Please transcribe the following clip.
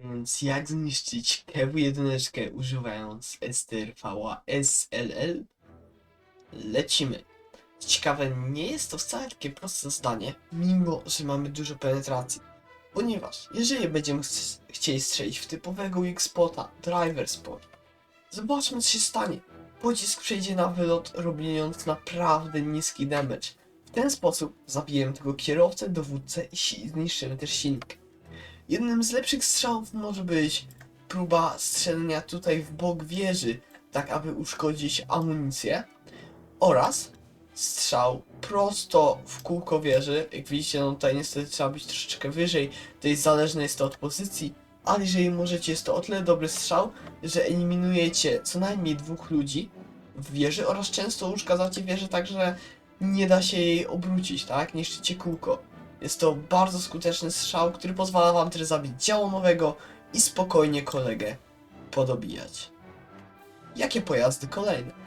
Więc jak zniszczyć Kewu jedyneczkę używając STRV SLL? Lecimy. Ciekawe, nie jest to wcale takie proste zdanie, mimo że mamy dużo penetracji. Ponieważ jeżeli będziemy ch- chcieli strzelić w typowego X-Spota, Driver Spot, zobaczmy co się stanie. Pocisk przejdzie na wylot, robiąc naprawdę niski damage. W ten sposób zabijemy tego kierowcę, dowódcę i zniszczymy też silnik. Jednym z lepszych strzałów może być próba strzelenia tutaj w bok wieży, tak aby uszkodzić amunicję oraz strzał prosto w kółko wieży. Jak widzicie, no tutaj niestety trzeba być troszeczkę wyżej, tutaj zależne jest to od pozycji, ale jeżeli możecie, jest to o tyle dobry strzał, że eliminujecie co najmniej dwóch ludzi w wieży oraz często uszkadzacie wieżę tak, że nie da się jej obrócić, tak? Niszczycie kółko. Jest to bardzo skuteczny strzał, który pozwala wam też zabić działomowego i spokojnie kolegę podobijać. Jakie pojazdy kolejne?